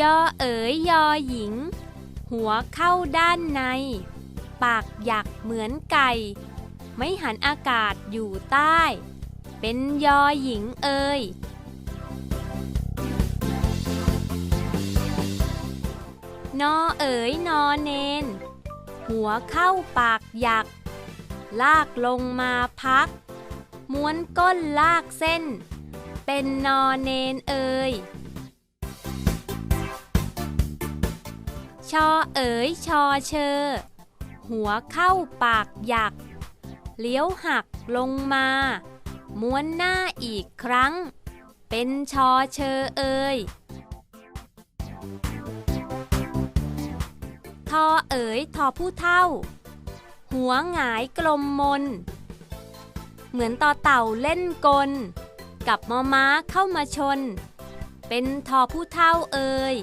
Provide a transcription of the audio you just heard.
ยอเอ๋ยยอหญิง หัวเข้าด้านใน ปากหยักเหมือนไก่ ไม่หันอากาศอยู่ใต้ เป็นยอหญิงเอ่ยนอเอ๋ยนอเนน หัวเข้าปากหยัก ลากลงมาพัก ม้วนก้นลากเส้น เป็นนอเนนเอ่ย ชอเอ๋ยชอเชอ หัวเข้าปากหยัก เลี้ยวหักลงมา ม้วนหน้าอีกครั้ง เป็นชอเชอเอ่ยทอเอ๋ยทอผู้เท่า หัวหงายกลมมน เหมือนต่อเต่าเล่นกล กับมอม้าเข้ามาชน เป็นทอผู้เท่าเอ่ย